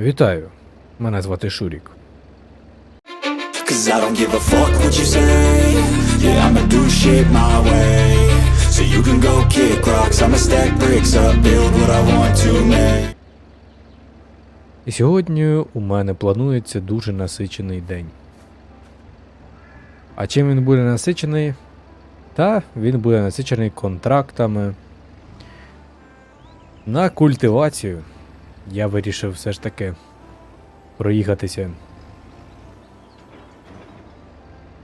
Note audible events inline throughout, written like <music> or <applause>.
Вітаю! Мене звати Шурік. І сьогодні у мене планується дуже насичений день. А чим він буде насичений? Та він буде насичений контрактами на культивацію. Я вирішив все ж таки проїхатися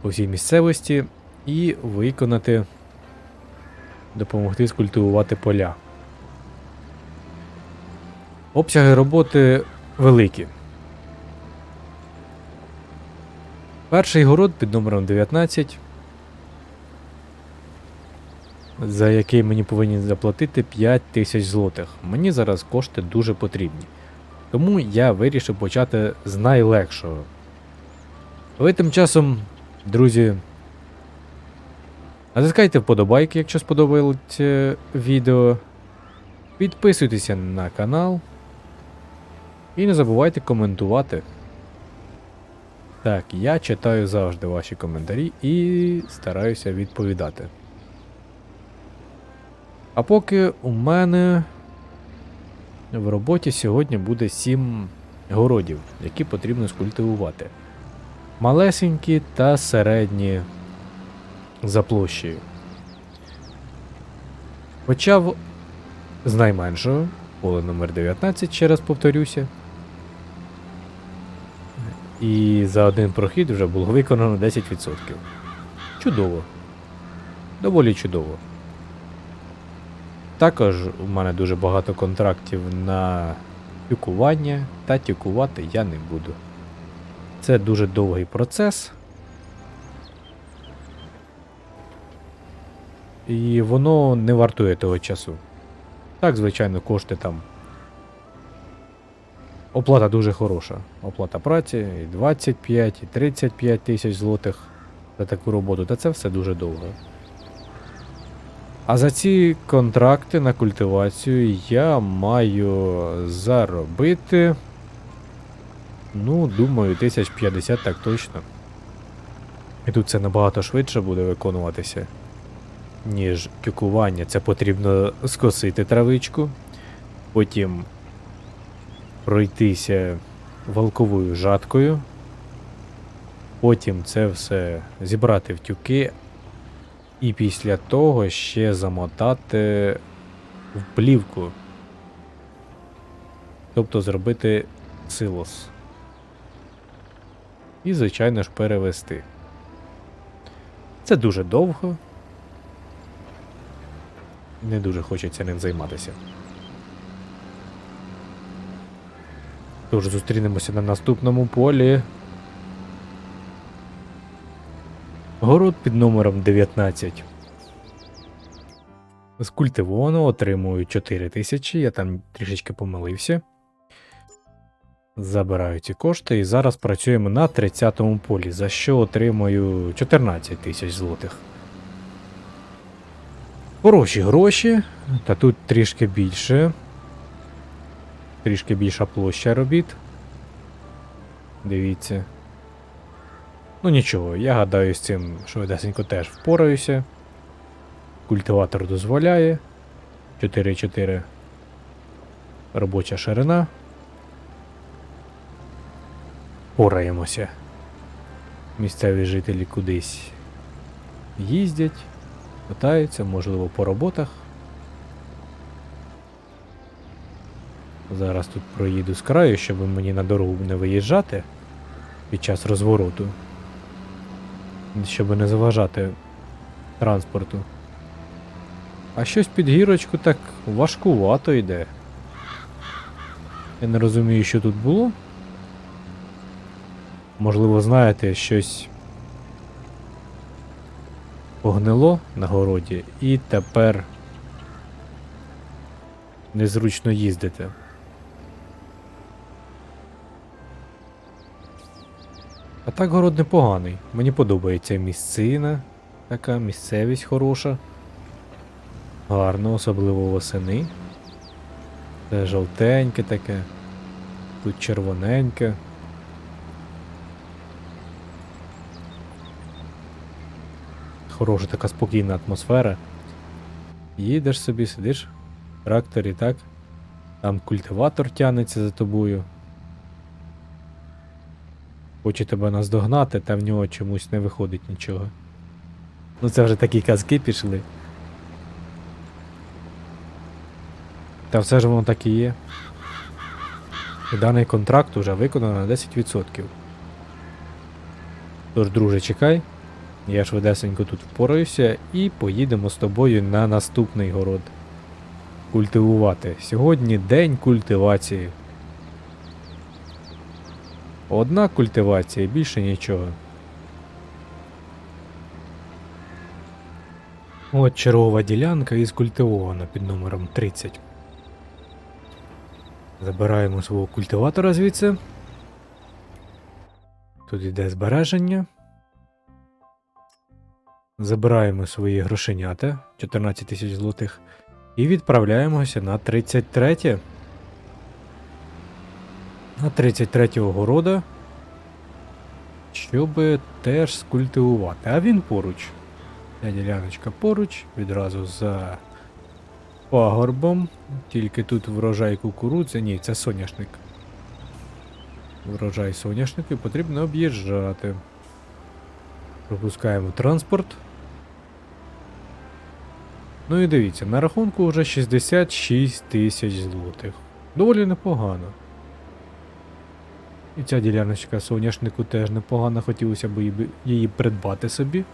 по всій місцевості і виконати, допомогти скультивувати поля. Обсяги роботи великі. Перший город під номером 19, за який мені повинні заплатити 5 тисяч злотих. Мені зараз кошти дуже потрібні. Тому я вирішив почати з найлегшого. Ви тим часом, друзі, натискайте вподобайки, якщо сподобалося відео. Підписуйтеся на канал. І не забувайте коментувати. Так, я читаю завжди ваші коментарі і стараюся відповідати. А поки у мене в роботі сьогодні буде 7 городів, які потрібно скультивувати. Малесенькі та середні за площею. Почав з найменшого, поле номер 19, ще раз повторюся. І за один прохід вже було виконано 10%. Чудово. Доволі чудово. Також у мене дуже багато контрактів на тюкування, та тюкувати я не буду. Це дуже довгий процес. І воно не вартує того часу. Так, звичайно, кошти там. Оплата дуже хороша. Оплата праці і 25, і 35 тисяч злотих за таку роботу, та це все дуже довго. А за ці контракти на культивацію я маю заробити. Ну, думаю, 1050 так точно. І тут це набагато швидше буде виконуватися, ніж тюкування. Це потрібно скосити травичку, потім пройтися валковою жаткою, потім це все зібрати в тюки, і після того ще замотати в плівку. Тобто зробити силос. І, звичайно ж, перевести. Це дуже довго. Не дуже хочеться ним займатися. Тож зустрінемося на наступному полі. Город під номером 19. З культивованого отримую 4 тисячі, я там трішечки помилився. Забираю ці кошти і зараз працюємо на 30-му полі, за що отримую 14 тисяч злотих. Хороші гроші, та тут трішки більше. Трішки більша площа робіт. Дивіться. Ну нічого, я гадаю, з цим швидесенько теж впораюся. Культиватор дозволяє. 4,4 робоча ширина. Пораємося. Місцеві жителі кудись їздять, катаються, можливо, по роботах. Зараз тут проїду з краю, щоб мені на дорогу не виїжджати під час розвороту. Щоб не заважати транспорту. А щось під гірочку так важкувато йде. Я не розумію, що тут було. Можливо, знаєте, щось погнило на городі і тепер незручно їздити. Так город непоганий. Мені подобається місцина, така місцевість хороша. Гарно, особливо восени. Це жовтеньке таке. тут червоненьке. Хороша така спокійна атмосфера. Їдеш собі, сидиш в тракторі, так? Там культиватор тянеться за тобою. Хоче тебе наздогнати, та в нього чомусь не виходить нічого. Ну це вже такі казки пішли. Та все ж воно так і є. І даний контракт уже виконано на 10%. Тож, друже, чекай. Я швидесенько тут впораюся і поїдемо з тобою на наступний город. Культивувати. Сьогодні день культивації. Одна культивація, більше нічого. От чергова ділянка із культивована під номером 30. Забираємо свого культиватора звідси. Тут йде збереження. Забираємо свої грошенята 14 тисяч злотих. І відправляємося на 33. На 33 города. Щоб теж скультивувати. А він поруч. Ця діляночка поруч, відразу за пагорбом. Тільки тут врожай кукурудзи. Ні, це соняшник. Врожай соняшники потрібно об'їжджати. Пропускаємо транспорт. Ну і дивіться, на рахунку вже 66 тисяч злотих. Доволі непогано. І ця діляночка соняшнику теж непогано, хотілося б її, придбати собі.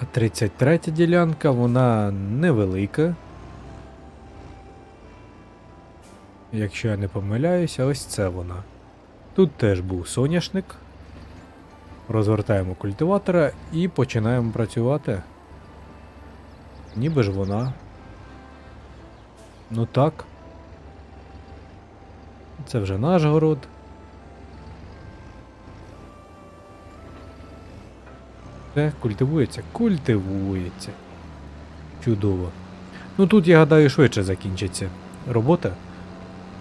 А 33 ділянка, вона невелика. Якщо я не помиляюся, ось це вона. Тут теж був соняшник. Розвертаємо культиватора і починаємо працювати. Ніби ж вона. Ну так. Це вже наш город. Це культивується? Культивується. Чудово. Ну тут, я гадаю, швидше закінчиться робота.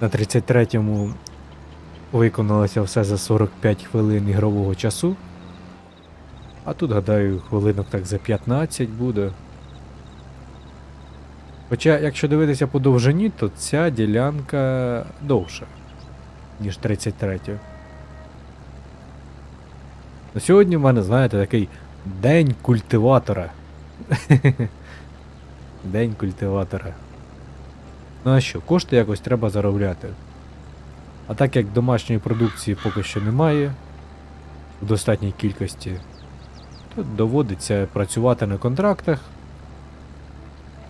На 33-му виконалося все за 45 хвилин ігрового часу. А тут, гадаю, хвилинок так за 15 буде. Хоча, якщо дивитися по довжині, то ця ділянка довша, ніж 33. На сьогодні в мене, знаєте, такий день культиватора. <laughs> День культиватора. Ну а що, кошти якось треба заробляти. А так як домашньої продукції поки що немає в достатній кількості, то доводиться працювати на контрактах.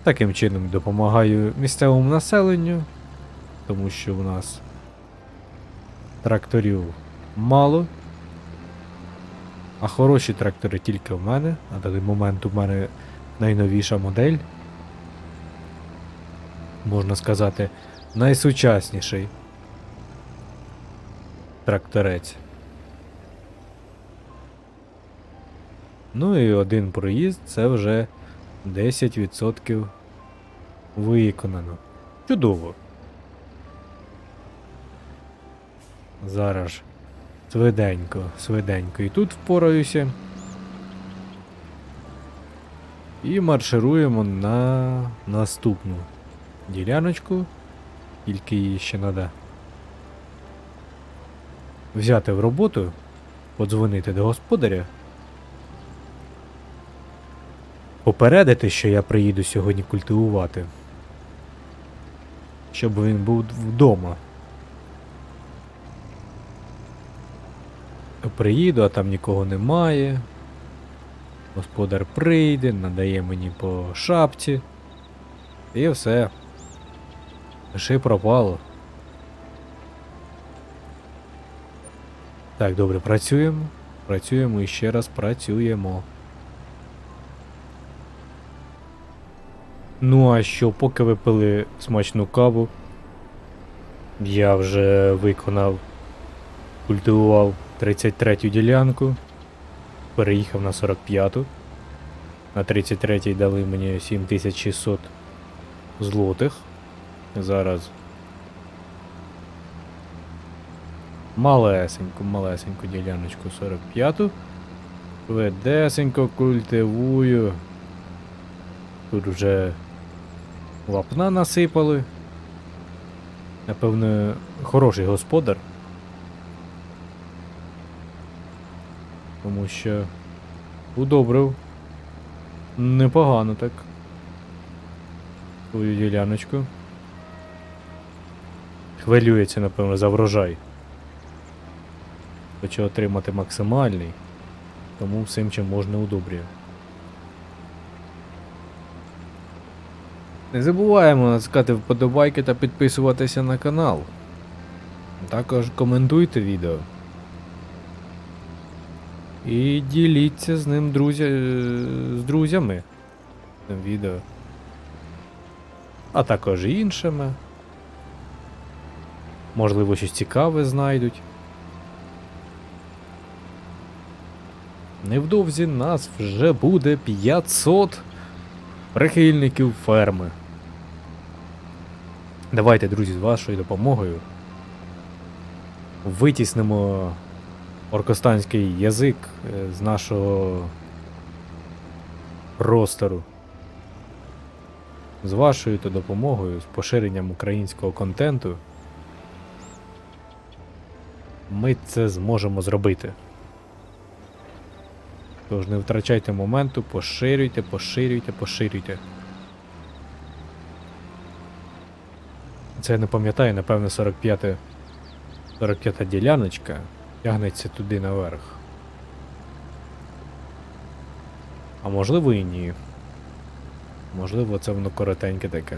Таким чином допомагаю місцевому населенню, тому що в нас тракторів мало. А хороші трактори тільки в мене. На даний момент у мене найновіша модель. Можна сказати, найсучасніший тракторець. Ну і один проїзд це вже 10% виконано. Чудово. Зараз Свиденько, свиденько. І тут впораюся. І маршируємо на наступну діляночку. Тільки її ще треба взяти в роботу, подзвонити до господаря. Попередити, що я приїду сьогодні культивувати. Щоб він був вдома. Приїду, а там нікого немає. Господар прийде, надає мені по шапці. І все. Пиши пропало. Так, добре, працюємо. Працюємо і ще раз працюємо. Ну, а що, поки ви пили смачну каву, я вже виконав, культивував 33-ю ділянку, переїхав на 45-ту. На 33-й дали мені 7600 злотих. зараз малесеньку, малесеньку діляночку 45-ту. Ведесенько культивую. Тут вже лапна насипали. Напевно, хороший господар. Тому що удобрив непогано так. Свою діляночку. Хвилюється, напевно, за врожай. Хоче отримати максимальний, тому всім чим можна удобрює. Не забуваємо натискати вподобайки та підписуватися на канал. Також коментуйте відео. І діліться з ним друзя... з друзями відео. А також іншими. Можливо, щось цікаве знайдуть. Невдовзі нас вже буде 500 прихильників ферми. Давайте, друзі, з вашою допомогою витіснимо оркостанський язик е, з нашого простору. З вашою то допомогою, з поширенням українського контенту, ми це зможемо зробити. Тож не втрачайте моменту, поширюйте, поширюйте, поширюйте. Це я не пам'ятаю, напевно, 45 45 діляночка тягнеться туди наверх. А можливо і ні. Можливо, це воно коротеньке таке.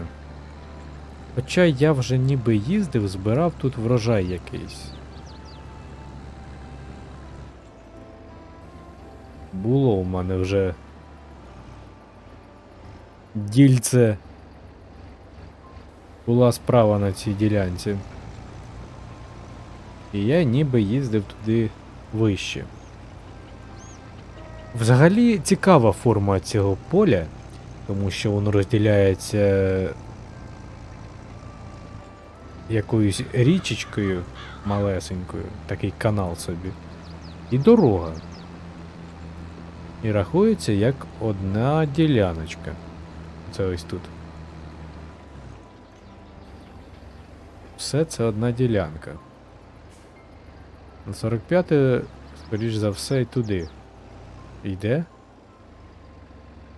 Хоча я вже ніби їздив, збирав тут врожай якийсь. Було у мене вже дільце. Була справа на цій ділянці. І я ніби їздив туди вище. Взагалі цікава форма цього поля, тому що воно розділяється якоюсь річечкою малесенькою, такий канал собі, і дорога. І рахується як одна діляночка. Це ось тут. Все це одна ділянка. На 45 скоріш за все, туди йде.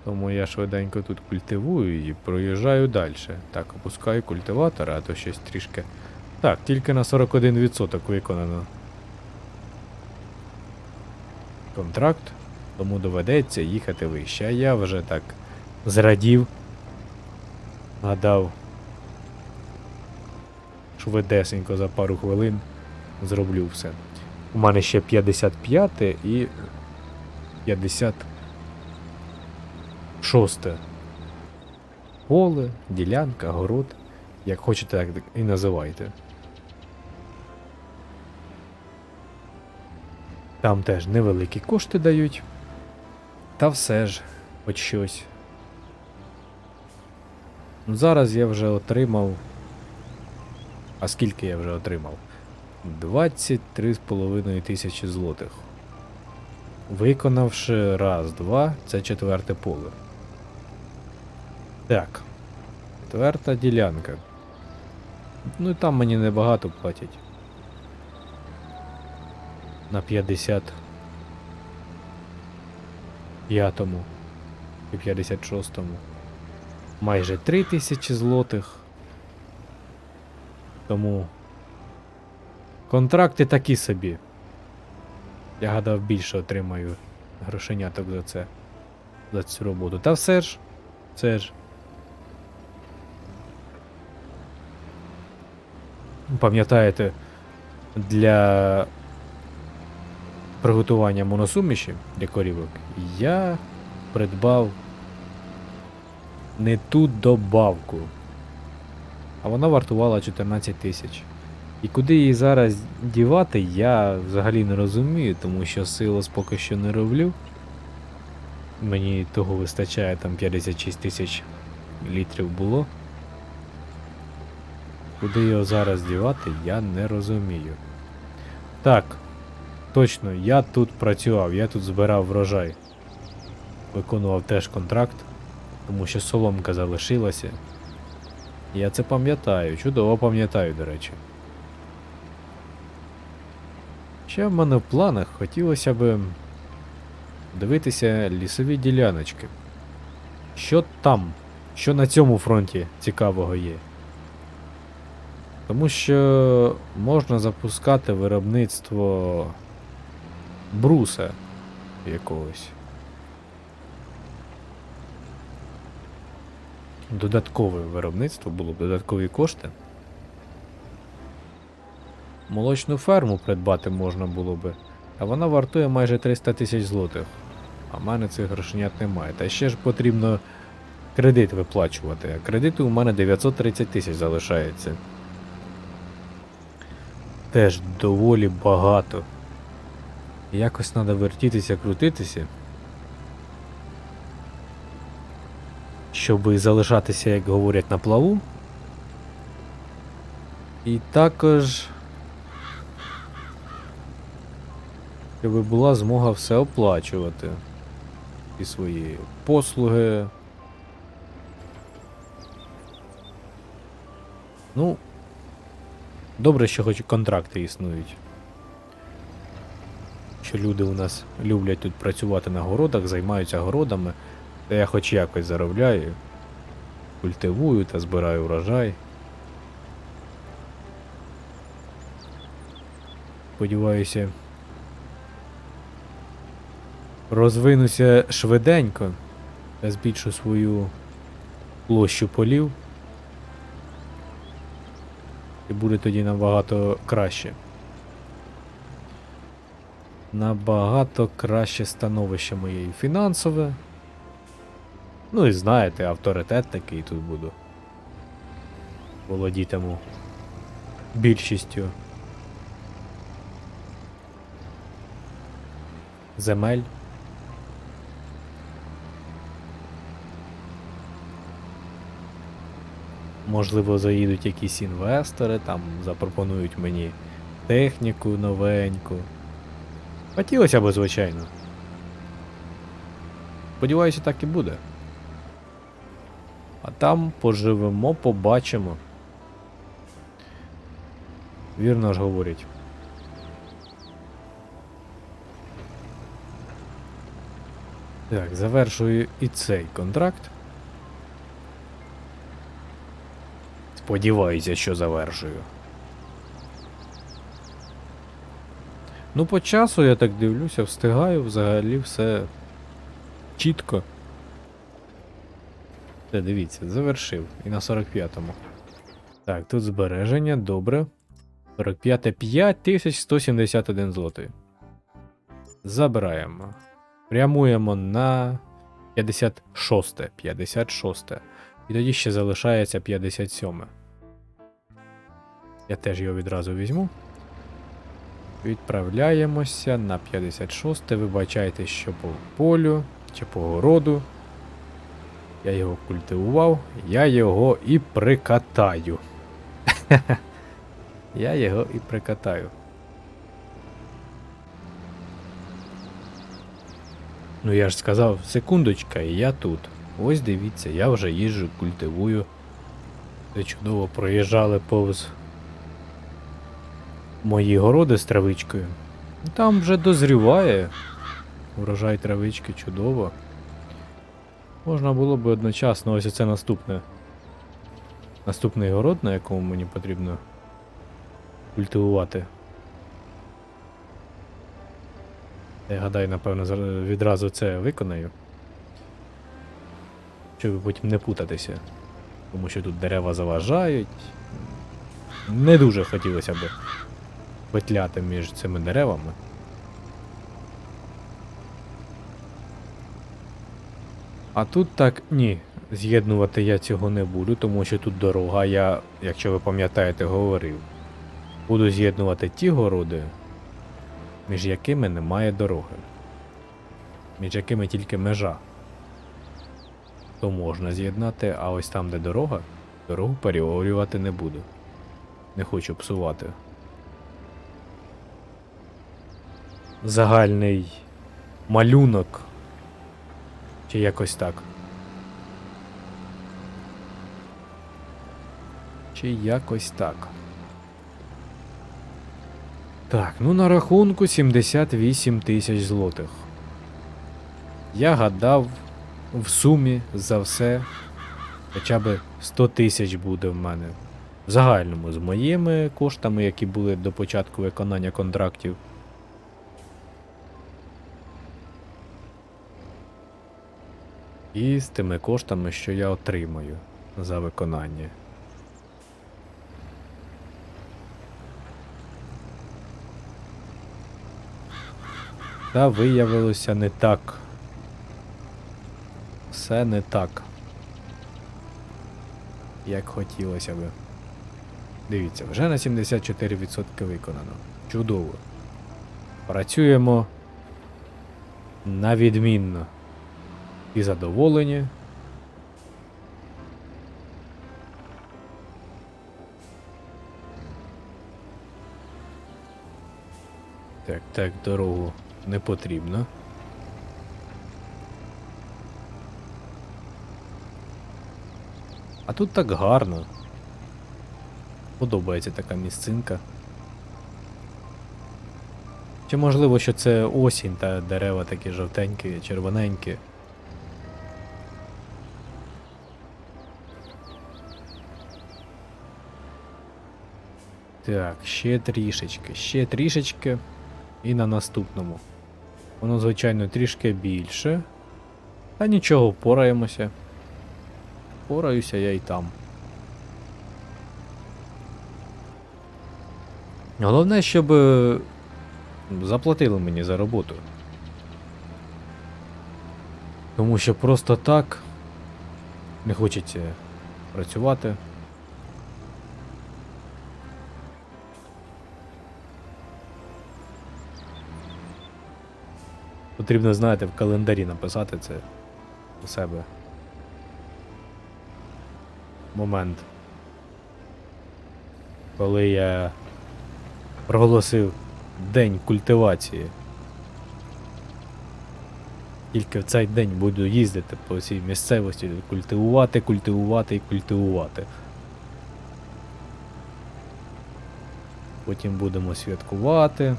Тому я швиденько тут культивую і проїжджаю далі. Так, опускаю культиватора, а то щось трішки. Так, тільки на 41% виконано. Контракт, тому доведеться їхати вище. А я вже так зрадів. Гадав. Швидесенько за пару хвилин зроблю все. У мене ще 55 і 56. Поле, ділянка, город. Як хочете, так і називайте. Там теж невеликі кошти дають. Та все ж, хоч щось. Ну, Зараз я вже отримав. А скільки я вже отримав? 23,5 тисячі злотих. Виконавши раз, два, це четверте поле. Так. Четверта ділянка. Ну і там мені небагато платять. На 50. П'ятому і 56-му. Майже 3 тисячі злотих. Тому контракти такі собі. Я гадав більше отримаю грошеняток за це. За цю роботу. Та все ж. Все ж. Пам'ятаєте, для приготування моносуміші для корівок я придбав не ту добавку. А вона вартувала 14 тисяч. І куди її зараз дівати, я взагалі не розумію, тому що силос поки що не роблю. Мені того вистачає, там 56 тисяч літрів було. Куди його зараз дівати, я не розумію. Так, точно, я тут працював, я тут збирав врожай. Виконував теж контракт, тому що соломка залишилася. Я це пам'ятаю, чудово пам'ятаю, до речі. Ще в мене в планах хотілося б дивитися лісові діляночки. Що там? Що на цьому фронті цікавого є? Тому що можна запускати виробництво бруса якогось. Додаткове виробництво було б додаткові кошти. Молочну ферму придбати можна було би, а вона вартує майже 300 тисяч злотих. А в мене цих грошенят немає. Та ще ж потрібно кредит виплачувати. А кредиту у мене 930 тисяч залишається. Теж доволі багато. Якось треба вертітися, крутитися. Щоб залишатися, як говорять, на плаву. І також. Щоб була змога все оплачувати. І свої послуги. Ну, добре, що хоч контракти існують. Що люди у нас люблять тут працювати на городах, займаються городами, та я хоч якось заробляю, культивую та збираю врожай. Сподіваюся, розвинуся швиденько та збільшу свою площу полів. І буде тоді набагато краще. Набагато краще становище моє і фінансове. Ну і знаєте, авторитет такий тут буду. Володітиму більшістю земель. Можливо, заїдуть якісь інвестори, там запропонують мені техніку новеньку. Хотілося б, звичайно. Сподіваюся, так і буде. А там поживемо, побачимо. Вірно ж говорять. Так, завершую і цей контракт. Сподіваюся, що завершую. Ну, по часу я так дивлюся, встигаю взагалі все чітко. Та дивіться, завершив. І на 45-му. Так, тут збереження, добре. 45 5171 злотий. Забираємо. Прямуємо на 56. 56. І тоді ще залишається 57. Я теж його відразу візьму. Відправляємося на 56. Вибачайте, що по полю чи по городу. Я його культивував, я його і прикатаю. <laughs> я його і прикатаю. Ну я ж сказав, секундочка, і я тут. Ось дивіться, я вже їжджу, культивую. Це чудово проїжджали повз мої городи з травичкою. Там вже дозріває. Урожай травички чудово. Можна було б одночасно ось це наступне. Наступний город, на якому мені потрібно культивувати. Я гадаю, напевно, відразу це виконаю. Щоб потім не путатися. Тому що тут дерева заважають. Не дуже хотілося б петляти між цими деревами. А тут так ні. З'єднувати я цього не буду, тому що тут дорога, я, якщо ви пам'ятаєте, говорив. Буду з'єднувати ті городи, між якими немає дороги. Між якими тільки межа. То можна з'єднати, а ось там, де дорога, дорогу переорювати не буду. Не хочу псувати. Загальний малюнок. Чи якось так. Чи якось так. Так, ну на рахунку 78 тисяч злотих. Я гадав в сумі за все хоча б 100 тисяч буде в мене. В загальному з моїми коштами, які були до початку виконання контрактів. І з тими коштами, що я отримаю за виконання. Та виявилося не так. Все не так. Як хотілося би. Дивіться, вже на 74% виконано. Чудово. Працюємо на відмінно. І задоволені. Так, так, дорогу не потрібно. А тут так гарно. Подобається така місцинка. Чи можливо, що це осінь та дерева такі жовтенькі, червоненькі. Так, ще трішечки, ще трішечки. І на наступному. Воно, звичайно, трішки більше. Та нічого, впораємося. Впораюся я і там. Головне, щоб е, заплатили мені за роботу. Тому що просто так не хочеться працювати. Потрібно, знаєте, в календарі написати це у себе. Момент. Коли я проголосив День культивації. Тільки в цей день буду їздити по всій місцевості, культивувати, культивувати і культивувати. Потім будемо святкувати.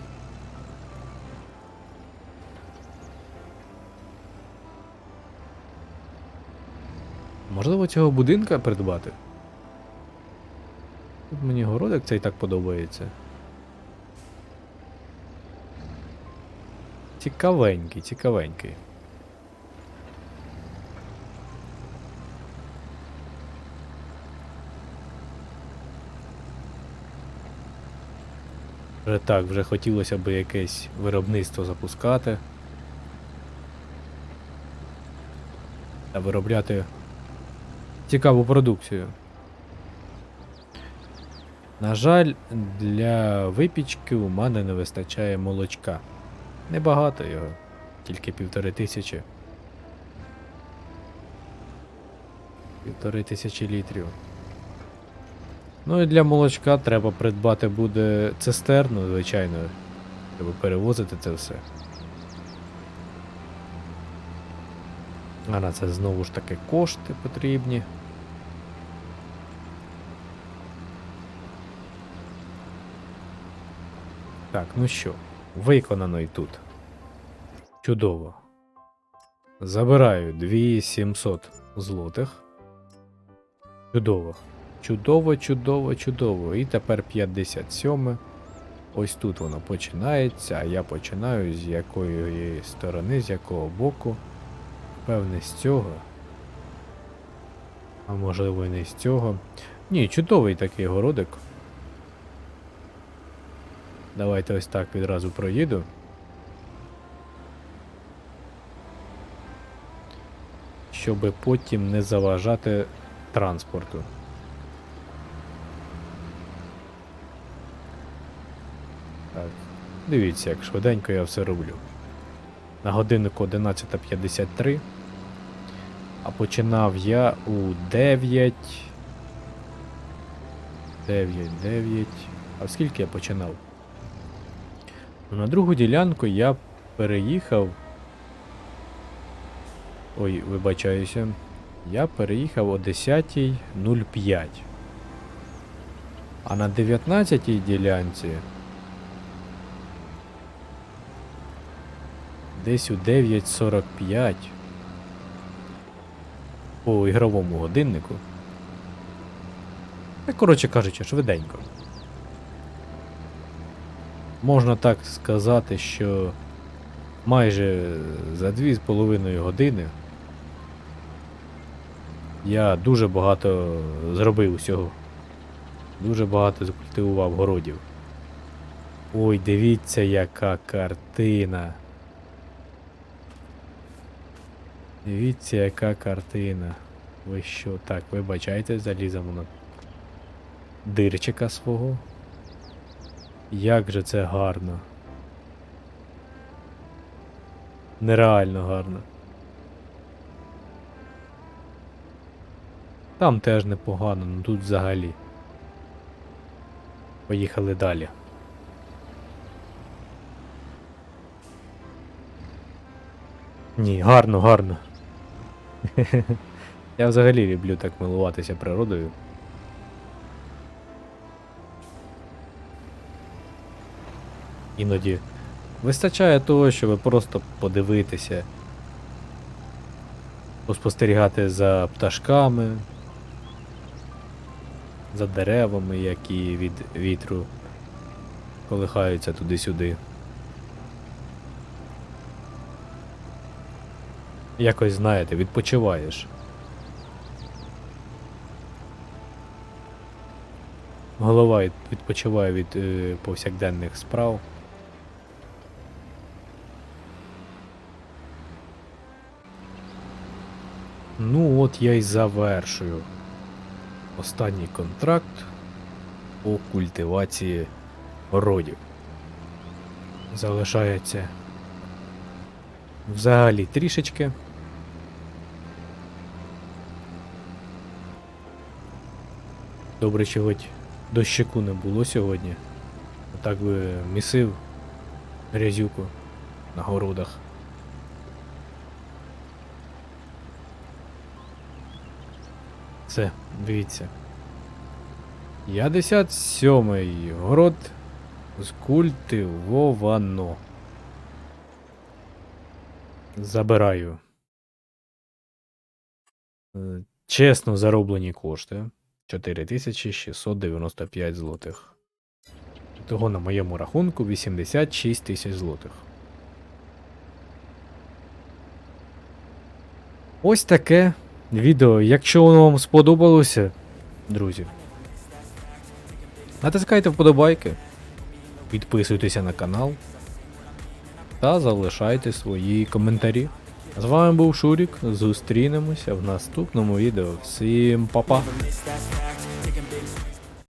Можливо, цього будинка придбати? Тут мені городик цей так подобається. Цікавенький, цікавенький. Вже так, вже хотілося б якесь виробництво запускати. Та виробляти цікаву продукцію. На жаль, для випічки у мене не вистачає молочка. Небагато його, тільки півтори тисячі. Півтори тисячі літрів. Ну і для молочка треба придбати буде цистерну, звичайно, щоб перевозити це все. А на це знову ж таки кошти потрібні. Так, ну що, виконано і тут. Чудово. Забираю 2700 злотих. Чудово. Чудово, чудово, чудово. І тепер 57. Ось тут воно починається, а я починаю з якої сторони, з якого боку. Певне з цього. А можливо і не з цього. Ні, чудовий такий городик. Давайте ось так відразу проїду. Щоб потім не заважати транспорту. Так. Дивіться, як швиденько я все роблю. На годиннику 11.53. А починав я у 9. 9, 9. А скільки я починав? На другу ділянку я переїхав. Ой, вибачаюся. Я переїхав о 10.05. А на 19-й ділянці. Десь у 9.45 по ігровому годиннику. Коротше кажучи, швиденько. Можна так сказати, що майже за 2,5 години я дуже багато зробив усього. Дуже багато закультивував городів. Ой, дивіться, яка картина. Дивіться, яка картина. Ви що? Так, вибачайте, заліземо на дирчика свого. Як же це гарно. Нереально гарно. Там теж непогано, ну тут взагалі. Поїхали далі. Ні, гарно, гарно. <laughs> Я взагалі люблю так милуватися природою. Іноді вистачає того, щоб просто подивитися, поспостерігати за пташками, за деревами, які від вітру колихаються туди-сюди. Якось, знаєте, відпочиваєш. Голова відпочиває від е, повсякденних справ. Ну, от я й завершую останній контракт по культивації родів. Залишається взагалі трішечки. Добре, що хоч дощику не було сьогодні. Так би місив грязюку на городах. Це, дивіться. 57-й город скультивовано. Забираю. Е, Чесно зароблені кошти. 4695 злотих. Того на моєму рахунку 86 тисяч злотих. Ось таке відео. Якщо воно вам сподобалося, друзі. Натискайте вподобайки, підписуйтеся на канал та залишайте свої коментарі. З вами був Шурік. Зустрінемося в наступному відео. Всім па-па!